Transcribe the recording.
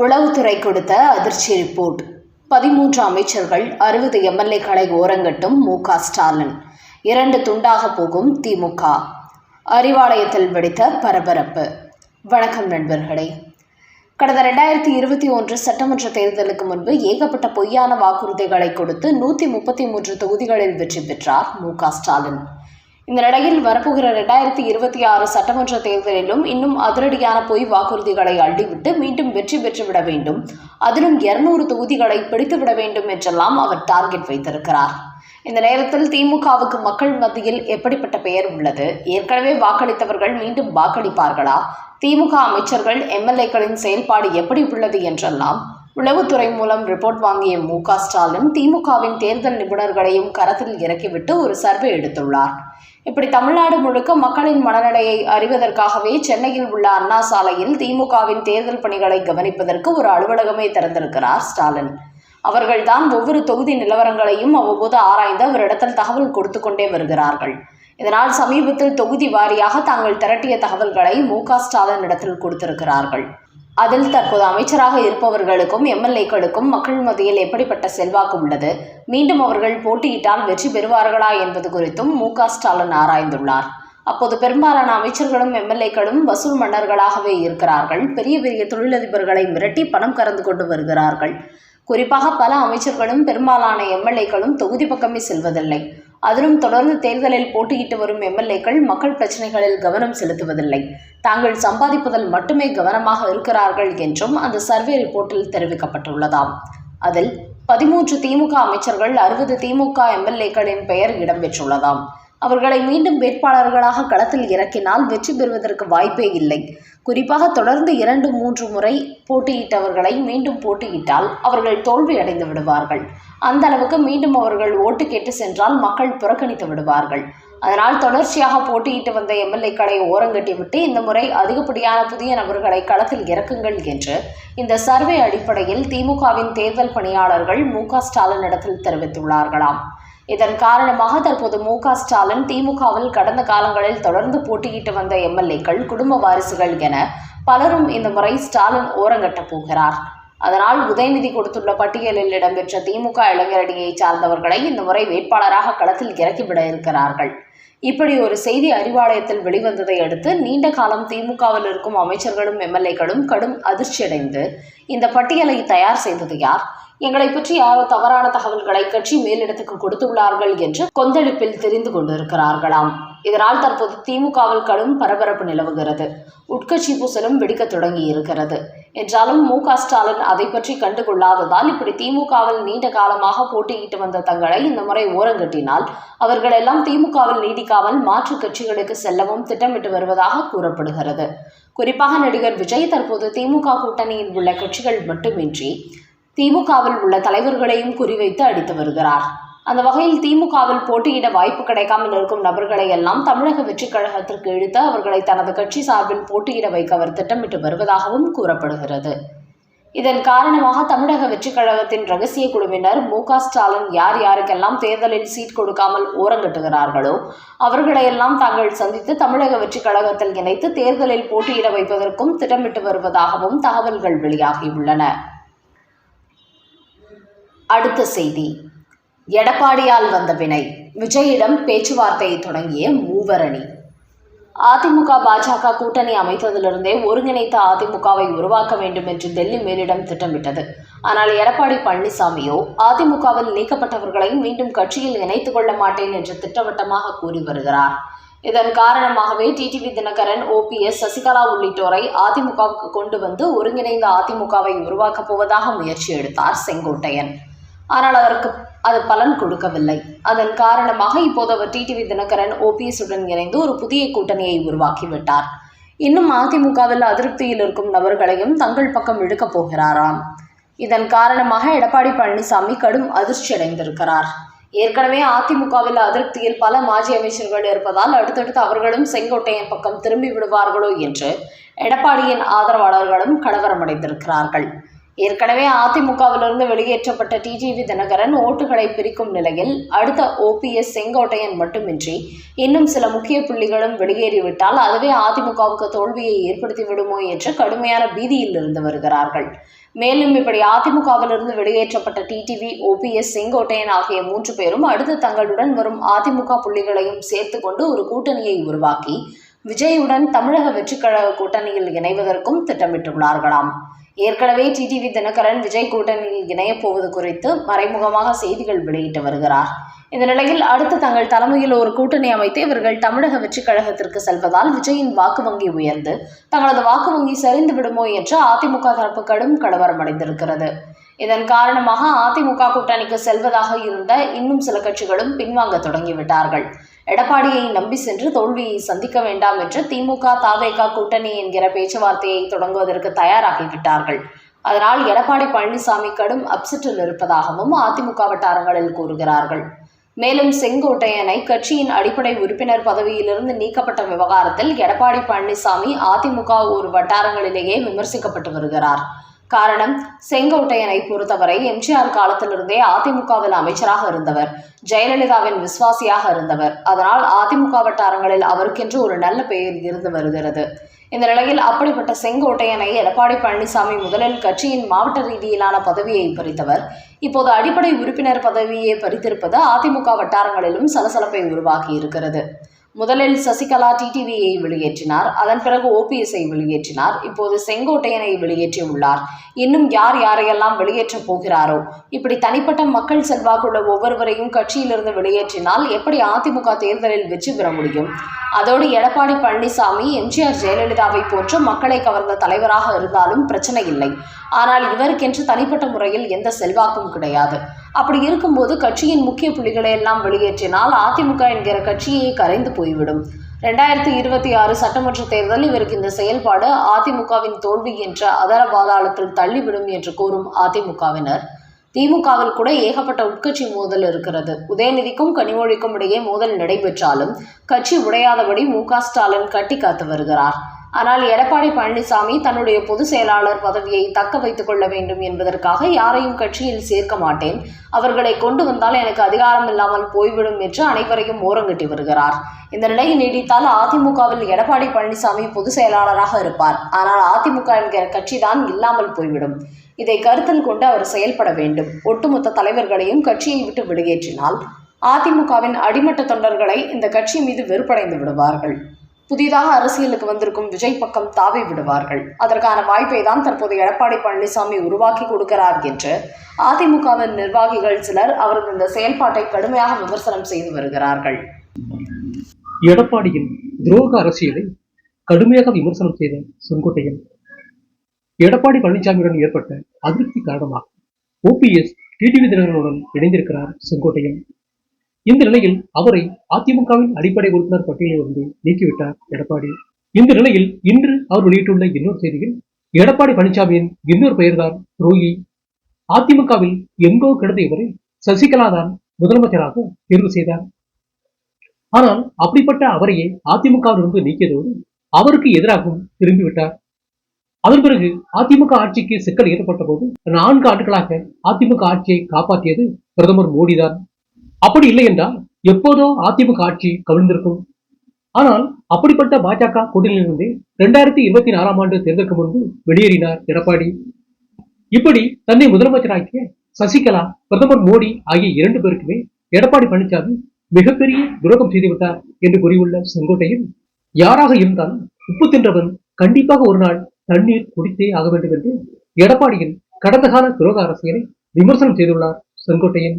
உளவுத்துறை கொடுத்த அதிர்ச்சி ரிப்போர்ட். பதிமூன்று அமைச்சர்கள் அறுபது எம்எல்ஏக்களை ஓரங்கட்டும் மு. க. ஸ்டாலின். இரண்டு துண்டாக போகும் திமுக அறிவாலயத்தில் வெடித்த பரபரப்பு. வணக்கம் நண்பர்களே. கடந்த ரெண்டாயிரத்தி இருபத்தி ஒன்று சட்டமன்ற தேர்தலுக்கு முன்பு ஏகப்பட்ட பொய்யான வாக்குறுதிகளை கொடுத்து நூற்றி முப்பத்தி மூன்று தொகுதிகளில் வெற்றி பெற்றார் மு. க. ஸ்டாலின். இந்த நிலையில் வரப்போகிற ரெண்டாயிரத்தி இருபத்தி ஆறு சட்டமன்ற தேர்தலிலும் இன்னும் அதிரடியான பொய் வாக்குறுதிகளை அள்ளிவிட்டு மீண்டும் வெற்றி பெற்றுவிட வேண்டும். அதிலும் இருநூறு தொகுதிகளை பிடித்துவிட வேண்டும் என்றெல்லாம் அவர் டார்கெட் வைத்திருக்கிறார். இந்த நேரத்தில் திமுகவுக்கு மக்கள் மத்தியில் எப்படிப்பட்ட பெயர் உள்ளது? ஏற்கனவே வாக்களித்தவர்கள் மீண்டும் வாக்களிப்பார்களா? திமுக அமைச்சர்கள் எம்எல்ஏக்களின் செயல்பாடு எப்படி உள்ளது என்றெல்லாம் உளவுத்துறை மூலம் ரிப்போர்ட் வாங்கிய மு க ஸ்டாலின் திமுகவின் தேர்தல் நிபுணர்களையும் கரத்தில் இறக்கிவிட்டு ஒரு சர்வே எடுத்துள்ளார். இப்படி தமிழ்நாடு முழுக்க மக்களின் மனநிலையை அறிவதற்காகவே சென்னையில் உள்ள அண்ணா சாலையில் திமுகவின் தேர்தல் பணிகளை கவனிப்பதற்கு ஒரு அலுவலகமே திறந்திருக்கிறார் ஸ்டாலின். அவர்கள்தான் ஒவ்வொரு தொகுதி நிலவரங்களையும் அவ்வப்போது ஆராய்ந்து அவரிடத்தில் தகவல் கொடுத்து கொண்டே வருகிறார்கள். இதனால் சமீபத்தில் தொகுதி வாரியாக தாங்கள் திரட்டிய தகவல்களை மு க ஸ்டாலின் இடத்தில் கொடுத்திருக்கிறார்கள். அதில் தற்போது அமைச்சராக இருப்பவர்களுக்கும் எம்எல்ஏக்களுக்கும் மக்கள் மத்தியில் எப்படிப்பட்ட செல்வாக்கு உள்ளது? மீண்டும் அவர்கள் போட்டியிட்டால் வெற்றி பெறுவார்களா என்பது குறித்தும் மு ஸ்டாலின் ஆராய்ந்துள்ளார். அப்போது பெரும்பாலான அமைச்சர்களும் எம்எல்ஏக்களும் வசூல் மன்னர்களாகவே இருக்கிறார்கள். பெரிய பெரிய தொழிலதிபர்களை மிரட்டி பணம் கறந்து கொண்டு வருகிறார்கள். குறிப்பாக பல அமைச்சர்களும் பெரும்பாலான எம்எல்ஏக்களும் தொகுதி பக்கமே செல்வதில்லை. அதிலும் தொடர்ந்து தேர்தலில் போட்டியிட்டு வரும் எம்எல்ஏக்கள் மக்கள் பிரச்சனைகளில் கவனம் செலுத்துவதில்லை. தாங்கள் சம்பாதிப்பதில் மட்டுமே கவனமாக இருக்கிறார்கள் என்றும் அந்த சர்வே ரிப்போர்ட்டில் தெரிவிக்கப்பட்டுள்ளதாம். அதில் பதிமூன்று திமுக அமைச்சர்கள் அறுபது திமுக எம்எல்ஏக்களின் பெயர் இடம்பெற்றுள்ளதாம் அவர்களை மீண்டும் வேட்பாளர்களாக களத்தில் இறக்கினால் வெற்றி பெறுவதற்கு வாய்ப்பே இல்லை. குறிப்பாக தொடர்ந்து இரண்டு மூன்று முறை போட்டியிட்டவர்களை மீண்டும் போட்டியிட்டால் அவர்கள் தோல்வி அடைந்து விடுவார்கள். அந்த அளவுக்கு மீண்டும் அவர்கள் ஓட்டு கேட்டு சென்றால் மக்கள் புறக்கணித்து விடுவார்கள். அதனால் தொடர்ச்சியாக போட்டியிட்டு வந்த எம்எல்ஏக்களை ஓரங்கட்டிவிட்டு இந்த முறை அதிகப்படியான புதிய நபர்களை களத்தில் இறக்குங்கள் என்று இந்த சர்வே அடிப்படையில் திமுகவின் தேர்தல் பணியாளர்கள் மு க ஸ்டாலின் இடத்தில் தெரிவித்துள்ளார்களாம். இதன் காரணமாக தற்போது மு க ஸ்டாலின் திமுகவில் கடந்த காலங்களில் தொடர்ந்து போட்டியிட்டு வந்த எம்எல்ஏக்கள் குடும்ப வாரிசுகள் என பலரும் இந்த முறை ஸ்டாலின் ஓரங்கட்டப் போகிறார். அதனால் உதயநிதி கொடுத்துள்ள பட்டியலில் இடம்பெற்ற திமுக இளைஞரணியை சார்ந்தவர்களை இந்த முறை வேட்பாளராக களத்தில் இறக்கிவிட இருக்கிறார்கள். இப்படி ஒரு செய்தி அறிவாலயத்தில் வெளிவந்ததை அடுத்து நீண்ட காலம் திமுகவில் இருக்கும் அமைச்சர்களும் எம்எல்ஏக்களும் கடும் அதிர்ச்சியடைந்து இந்த பட்டியலை தயார் செய்தது யார்? எங்களை பற்றி யாரோ தவறான தகவல்களை கட்சி மேலிடத்துக்கு கொடுத்துள்ளார்கள் என்று கொந்தளிப்பில் தெரிந்து கொண்டிருக்கிறார்களாம். இதனால் தற்போது திமுகவில் கடும் பரபரப்பு நிலவுகிறது. உட்கட்சி பூசலும் வெடிக்க தொடங்கி இருக்கிறது என்றாலும் மு க ஸ்டாலின் அதை பற்றி கண்டுகொள்ளாததால் இப்படி திமுகவில் நீண்ட காலமாக போட்டியிட்டு வந்த தங்களை இந்த முறை ஓரங்கட்டினால் அவர்கள் எல்லாம் திமுகவில் நீடிக்காமல் மாற்று கட்சிகளுக்கு செல்லவும் திட்டமிட்டு வருவதாக கூறப்படுகிறது. குறிப்பாக நடிகர் விஜய் தற்போது திமுக கூட்டணியில் உள்ள கட்சிகள் மட்டுமின்றி திமுகவில் உள்ள தலைவர்களையும் குறிவைத்து அடித்து வருகிறார். அந்த வகையில் திமுகவில் போட்டியிட வாய்ப்பு கிடைக்காமல் இருக்கும் நபர்களை எல்லாம் தமிழக வெற்றிக் கழகத்திற்கு இழுத்து அவர்களை தனது கட்சி சார்பில் போட்டியிட வைக்க அவர் திட்டமிட்டு வருவதாகவும் கூறப்படுகிறது. இதன் காரணமாக தமிழக வெற்றிக் கழகத்தின் ரகசிய குழுவினர் மு க ஸ்டாலின் யார் யாருக்கெல்லாம் தேர்தலில் சீட் கொடுக்காமல் ஓரங்கட்டுகிறார்களோ அவர்களையெல்லாம் தாங்கள் சந்தித்து தமிழக வெற்றிக் கழகத்தில் இணைத்து தேர்தலில் போட்டியிட வைப்பதற்கும் திட்டமிட்டு வருவதாகவும் தகவல்கள் வெளியாகியுள்ளன. அடுத்த செய்தி. எடப்பாடியால் வந்த வினை. விஜயிடம் பேச்சுவார்த்தையை தொடங்கிய மூவரணி. அதிமுக பாஜக கூட்டணி அமைத்ததிலிருந்தே ஒருங்கிணைத்த அதிமுகவை உருவாக்க வேண்டும் என்று டெல்லி மேலிடம் திட்டமிட்டது. ஆனால் எடப்பாடி பழனிசாமியோ அதிமுகவில் நீக்கப்பட்டவர்களை மீண்டும் கட்சியில் இணைத்துக் கொள்ள மாட்டேன் என்று திட்டவட்டமாக கூறி வருகிறார். இதன் காரணமாகவே டிடிவி தினகரன் ஓபிஎஸ் சசிகலா உள்ளிட்டோரை அதிமுகவுக்கு கொண்டு வந்து ஒருங்கிணைந்த அதிமுகவை உருவாக்கப் போவதாக முயற்சி எடுத்தார் செங்கோட்டையன். ஆனால் அவருக்கு அது பலன் கொடுக்கவில்லை. அதன் காரணமாக இப்போது அவர் டிடிவி தினகரன் ஓபிஎஸ் உடன் இணைந்து ஒரு புதிய கூட்டணியை உருவாக்கிவிட்டார். இன்னும் அதிமுகவில் அதிருப்தியில் இருக்கும் நபர்களையும் தங்கள் பக்கம் இழுக்கப் போகிறாராம். இதன் காரணமாக எடப்பாடி பழனிசாமி கடும் அதிர்ச்சி அடைந்திருக்கிறார். ஏற்கனவே அதிமுகவில் அதிருப்தியில் பல மாஜி அமைச்சர்கள் இருப்பதால் அடுத்தடுத்து அவர்களும் செங்கோட்டையின் பக்கம் திரும்பி விடுவார்களோ என்று எடப்பாடியின் ஆதரவாளர்களும் கலவரமடைந்திருக்கிறார்கள். ஏற்கனவே அதிமுகவிலிருந்து வெளியேற்றப்பட்ட டிடிவி தினகரன் ஓட்டுகளை பிரிக்கும் நிலையில் அடுத்த ஓபிஎஸ் செங்கோட்டையன் மட்டுமின்றி இன்னும் சில முக்கிய புள்ளிகளும் வெளியேறிவிட்டால் அதுவே அதிமுகவுக்கு தோல்வியை ஏற்படுத்தி விடுமோ என்று கடுமையான பீதியில் இருந்து வருகிறார்கள். மேலும் இப்படி அதிமுகவிலிருந்து வெளியேற்றப்பட்ட டிடிவி ஓபிஎஸ் செங்கோட்டையன் ஆகிய மூன்று பேரும் அடுத்து தங்களுடன் வரும் அதிமுக புள்ளிகளையும் சேர்த்து கொண்டு ஒரு கூட்டணியை உருவாக்கி விஜயுடன் தமிழக வெற்றிக்கழக கூட்டணியில் இணைவதற்கும் திட்டமிட்டுள்ளார்களாம். ஏற்கனவே டிடிவி தினகரன் விஜய் கூட்டணியில் இணையப் போவது குறித்து மறைமுகமாக செய்திகள் வெளியிட்டு வருகிறார். இந்த நிலையில் அடுத்து தங்கள் தலைமையில் ஒரு கூட்டணி அமைத்து இவர்கள் தமிழக வெற்றி கழகத்திற்கு செல்வதால் விஜயின் வாக்கு வங்கி உயர்ந்து தங்களது வாக்கு வங்கி சரிந்து விடுமோ என்று அதிமுக தரப்பு கடும் கலவரம் அடைந்திருக்கிறது. இதன் காரணமாக அதிமுக கூட்டணிக்கு செல்வதாக இருந்த இன்னும் சில கட்சிகளும் பின்வாங்க தொடங்கிவிட்டார்கள். எடப்பாடியை நம்பி சென்று தோல்வியை சந்திக்க வேண்டாம் என்று திமுக தாவேகா கூட்டணி என்கிற பேச்சுவார்த்தையை தொடங்குவதற்கு தயாராகிவிட்டார்கள். அதனால் எடப்பாடி பழனிசாமி கடும் அப்செட்டில் இருப்பதாகவும் அதிமுக வட்டாரங்களில் கூறுகிறார்கள். மேலும் செங்கோட்டையனை கட்சியின் அடிப்படை உறுப்பினர் பதவியிலிருந்து நீக்கப்பட்ட விவகாரத்தில் எடப்பாடி பழனிசாமி அதிமுக ஒரு வட்டாரங்களிலேயே விமர்சிக்கப்பட்டு வருகிறார். காரணம் செங்கோட்டையனை பொறுத்தவரை எம்ஜிஆர் காலத்திலிருந்தே அதிமுகவில் அமைச்சராக இருந்தவர் ஜெயலலிதாவின் விசுவாசியாக இருந்தவர். அதனால் அதிமுக வட்டாரங்களில் அவருக்கென்று ஒரு நல்ல பெயர் இருந்து வருகிறது. இந்த நிலையில் அப்படிப்பட்ட செங்கோட்டையனை எடப்பாடி பழனிசாமி முதலில் கட்சியின் மாவட்ட ரீதியிலான பதவியை பறித்தவர். இப்போது அடிப்படை உறுப்பினர் பதவியை பறித்திருப்பது அதிமுக வட்டாரங்களிலும் சலசலப்பை உருவாகி இருக்கிறது முதலில் சசிகலா டிடிவியை வெளியேற்றினார். அதன் பிறகு ஓபிஎஸ்ஐ வெளியேற்றினார். இப்போது செங்கோட்டையனை வெளியேற்றியுள்ளார். இன்னும் யார் யாரையெல்லாம் வெளியேற்றப் போகிறாரோ? இப்படி தனிப்பட்ட மக்கள் செல்வாக்குள்ள ஒவ்வொருவரையும் கட்சியிலிருந்து வெளியேற்றினால் எப்படி அதிமுக தேர்தலில் வெற்றி பெற முடியும்? அதோடு எடப்பாடி பழனிசாமி எம்ஜிஆர் ஜெயலலிதாவை போன்று மக்களை கவர்ந்த தலைவராக இருந்தாலும் பிரச்சனை இல்லை. ஆனால் இவருக்கென்று தனிப்பட்ட முறையில் எந்த செல்வாக்கும் கிடையாது. அப்படி இருக்கும்போது கட்சியின் முக்கிய புள்ளிகளை எல்லாம் வெளியேற்றினால் அதிமுக என்கிற கட்சியே கரைந்து போய்விடும். ரெண்டாயிரத்தி இருபத்தி ஆறு சட்டமன்ற தேர்தல் இவருக்கு இந்த செயல்பாடு அதிமுகவின் தோல்வி என்ற அதர பாதாளத்தில் தள்ளிவிடும் என்று கூறும் அதிமுகவினர். திமுகவில் கூட ஏகப்பட்ட உட்கட்சி மோதல் இருக்கிறது. உதயநிதிக்கும் கனிமொழிக்கும் இடையே மோதல் நடைபெற்றாலும் கட்சி உடையாதபடி மு க ஸ்டாலின் கட்டி காத்து வருகிறார். ஆனால் எடப்பாடி பழனிசாமி தன்னுடைய பொதுச் செயலாளர் பதவியை தக்க வைத்துக் கொள்ள வேண்டும் என்பதற்காக யாரையும் கட்சியில் சேர்க்க மாட்டேன். அவர்களை கொண்டு வந்தால் எனக்கு அதிகாரம் இல்லாமல் போய்விடும் என்று அனைவரையும் ஓரங்கட்டி வருகிறார். இந்த நிலை நீடித்தால் அதிமுகவில் எடப்பாடி பழனிசாமி பொதுச் செயலாளராக இருப்பார். ஆனால் அதிமுக என்கிற கட்சிதான் இல்லாமல் போய்விடும். இதை கருத்தில் கொண்டு அவர் செயல்பட வேண்டும். ஒட்டுமொத்த தலைவர்களையும் கட்சியை விட்டு வெளியேற்றினால் அதிமுகவின் அடிமட்ட தொண்டர்களை இந்த கட்சி மீது வெறுப்படைந்து விடுவார்கள். புதிதாக அரசியலுக்கு வந்திருக்கும் விஜய் பக்கம் தாவி விடுவார்கள். அதற்கான வாய்ப்பை தான் தற்போது எடப்பாடி பழனிசாமி உருவாக்கி கொடுக்கிறார் என்று அதிமுகவின் நிர்வாகிகள் சிலர் அவரது இந்த செயல்பாட்டை கடுமையாக விமர்சனம் செய்து வருகிறார்கள். எடப்பாடியின் துரோக அரசியலை கடுமையாக விமர்சனம் செய்த செங்கோட்டையன் எடப்பாடி பழனிசாமியுடன் ஏற்பட்ட அதிருப்தி காரணமாக ஓபிஎஸ் டிடிவி தினகரனுடன் இணைந்திருக்கிறார் செங்கோட்டையன். இந்த நிலையில் அவரை அதிமுகவின் அடிப்படை உறுப்பினர் பட்டியலில் இருந்து நீக்கிவிட்டார் எடப்பாடி. இந்த நிலையில் இன்று அவர் வெளியிட்டுள்ள இன்னொரு செய்தியில் எடப்பாடி பழனிசாமியின் இன்னொரு பெயர்தான் ரோஹி. அதிமுகவில் எங்கோ கிடந்த இவரை சசிகலா தான் முதலமைச்சராக தேர்வு செய்தார். ஆனால் அப்படிப்பட்ட அவரையே அதிமுகவிலிருந்து நீக்கியதோடு அவருக்கு எதிராகவும் திரும்பிவிட்டார். அதன் பிறகு அதிமுக ஆட்சிக்கு சிக்கல் ஏற்பட்ட போது நான்கு ஆண்டுகளாக அதிமுக ஆட்சியை காப்பாற்றியது பிரதமர் மோடிதான். அப்படி இல்லை என்றால் எப்போதோ அதிமுக ஆட்சி கவிழ்ந்திருக்கும். ஆனால் அப்படிப்பட்ட பாஜக கூட்டணியிலிருந்து இரண்டாயிரத்தி இருபத்தி நாலாம் ஆண்டு தேர்தலுக்கு முன்பு வெளியேறினார் எடப்பாடி. இப்படி தன்னை முதலமைச்சராக்கிய சசிகலா பிரதமர் மோடி ஆகிய இரண்டு பேருக்குமே எடப்பாடி பழனிசாமி மிகப்பெரிய துரோகம் செய்துவிட்டார் என்று கூறியுள்ள செங்கோட்டையில் யாராக இருந்தாலும் உப்பு தின்றவன் கண்டிப்பாக ஒரு நாள் தண்ணீர் குடித்தே ஆக வேண்டும் என்று எடப்பாடியின் கடந்த கால துரோக அரசியலை விமர்சனம் செய்துள்ளார் செங்கோட்டையன்.